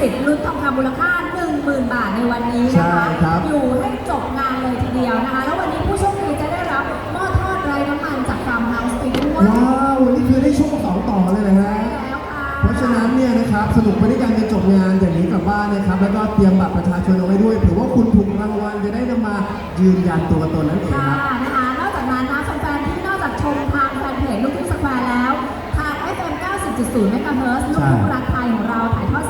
สิทธิ์ลุ้นทองคำมูลค่า 10,000 บาทในวันนี้นะคะใช่ครับ อยู่ให้จบงานเลยทีเดียวนะคะ แล้ววันนี้ผู้โชคดีจะได้รับหม้อทอดไร้น้ำมันจากฟาร์มเฮาส์ไปด้วยว้าววันนี้คือได้โชคสองต่อเลยนะฮะ แล้วค่ะเพราะฉะนั้นเนี่ยนะครับสนุกไปด้วยกันจนจบงานอย่างนี้กลับบ้านนะครับ แล้วก็เตรียมบัตรประชาชนเอาไว้ด้วยถือว่าคุณถูกรางวัลจะได้นำมายืนยันตัวตนนั่นเองค่ะครับ นะคะนอกจากนั้นนะแฟนๆที่นอกจากชมทางแฟนเพจลูกทุ่งสแควร์แล้ว ทาง FM 90.0 MHz ลูกทุ่งรักไทยของเราถ่ายทอดเ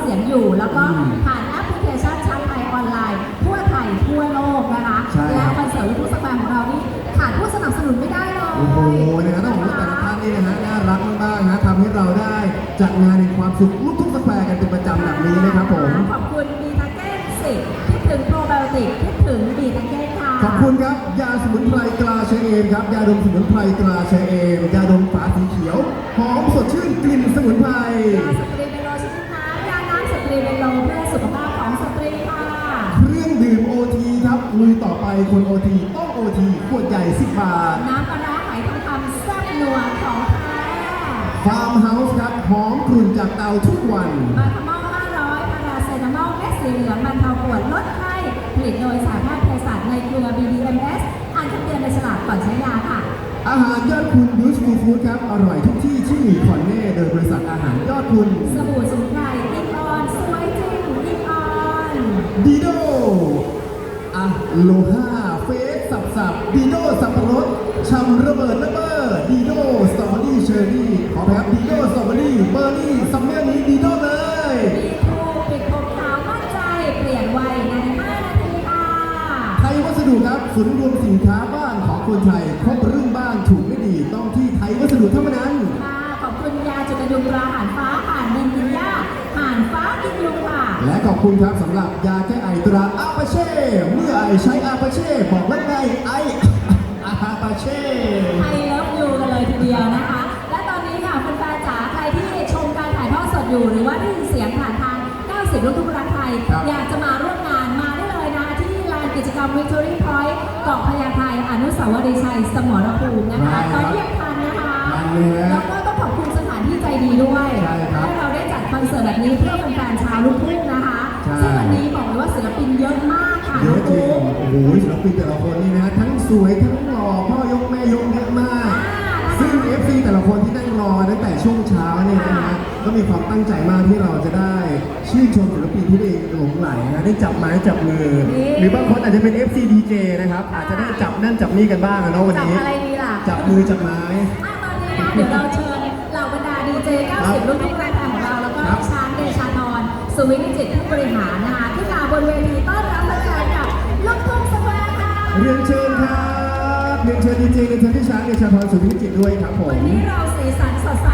สียงอยู่ แล้วก็อืมผ่านแอปพลิเคชันชัดไทยออนไลน์ ทั่วไทยทั่วโลกนะคะ ใช่ และคอนเสิร์ตลูกทุ่งสแควร์ของเรานี่ขาดผู้สนับสนุนไม่ได้เลย โอ้โหนะครับต้องบอกว่าแต่ละท่านนี่นะฮะน่ารักมากๆนะทำให้เราได้จัดงานในความสุขลูกทุ่งสแควร์กันเป็นประจำแบบนี้นะครับผม ขอบคุณบีทาเก้นสิคิดถึงโปรไบโอติกคิดถึงบีทาเก้นค่ะ ขอบคุณครับ ยาสมุนไพรตราชะเอมครับ ยาดมสมุนไพรตราชะเอมยาดมฝาสีเขียว หอมสดชื่นกลิ่นสมุนไพร ยาสตรีเบล คนโอทีต้องโอทีขวดใหญ่10บาท น้ำปลาร้าไหทองคำแซ่บนัวของแท้ฟาร์มเฮาส์ครับหอมกลุ่นจากเตาทุกวัน มาทามอล500พาราเซตามอลเม็ดสีเหลืองบรรเทาปวดลดไข้ผลิตโดยสายแพทย์เภสัชในเครือ BDMS อ่านคำเตือนในฉลากก่อนใช้ยาค่ะ อาหารยอดคุณยูสฟูฟู้ดครับ อร่อยทุกที่ที่มีคอนเน่โดยบริษัทอาหารยอดคุณ สบู่สมุนไพรอิงออนสวยจริงอิงออน ดีโดอะ โลฮาเฟสสับสับดีโดสับปะรดชำระเบิดระเบ้อดีโดสตรอเบอรี่เชอร์รี่ขอไปครับดีโดสตรอเบอรี่เบอร์รี่ซัมเมอร์นี้ดีโดเลยมีทูปิดผมขาวมั่นใจเปลี่ยนวัยใน5นาทีค่ะไทยวัสดุครับศูนย์รวมสินค้าบ้านของคนไทยครบเรื่องบ้านถูกไม่ดีต้องที่ไทยวัสดุเท่านั้นค่ะขอบคุณยาจุดกระยุงตราหานฟ้าห่านดินกินหญ้าห่านฟ้ากินยุงค่ะ และขอบคุณครับสำหรับยาแก้ไอตราอาปาเช่ เมื่อไอใช้อาปาเช่ บอกแล้วไงไออาปาเช่ ไทยเลิฟยูกันเลยทีเดียวนะคะ และตอนนี้ค่ะแฟนๆจ๋าใครที่ชมการถ่ายทอดสดอยู่หรือว่าได้ยินเสียงผ่านทาง 90 ลูกทุ่งรักไทย ครับ อยากจะมาร่วมงานมาได้เลยนะ ที่ลานกิจกรรม Victory Point เกาะพญาไทอนุสาวรีย์ชัยสมรภูมินะคะตอ อนเสิร์ตแบบนี้เพื่อแฟนๆชาวลูกทุ่งนะคะใช่ ซึ่งวันนี้บอกเลยว่าศิลปินเยอะมากค่ะเยน้ออะงจริงปุ๊กโอ้โหศิลปินแต่ละคนนี่นะ ทั้งสวยทั้งหล่อพ่อยกแม่ยกเยอะมาก ซึ่ง FC แต่ละคนที่นั่งรอตั้งแต่ช่วงเช้าเนี่ยนะฮะก็มีความตั้งใจมากที่เราจะได้ชื่นชมศิลปินที่ตัวเองหลงไหลนะได้จับไม้จับมือ หรือบางคนอาจจะเป็น FC DJ นะครับ อาจจะได้จับนั่นจับนี่กันบ้างอะเนาะวันจับนี้ อะไรดีล่ะจับมือจับไม้ อะตอนนี้นะเดี๋ยวเราเชิญเหล่าบรรดาดีเจ90รุ่นทุกราย การของเราแล้วก็ครับช้างเดชานนท์สุวิทย์จิตผู้บริหารนะคะขึ้นมาบนเวทีต้อนรับแฟนๆกับลูกทุ่งสแควร์ค่ะเรียนเชิญครับเรียนเชิญดีเจเรียนเชิญที่ช้างเดชาพรสุวิจิตรด้วยครับผม วันนี้เราสีสันสดใส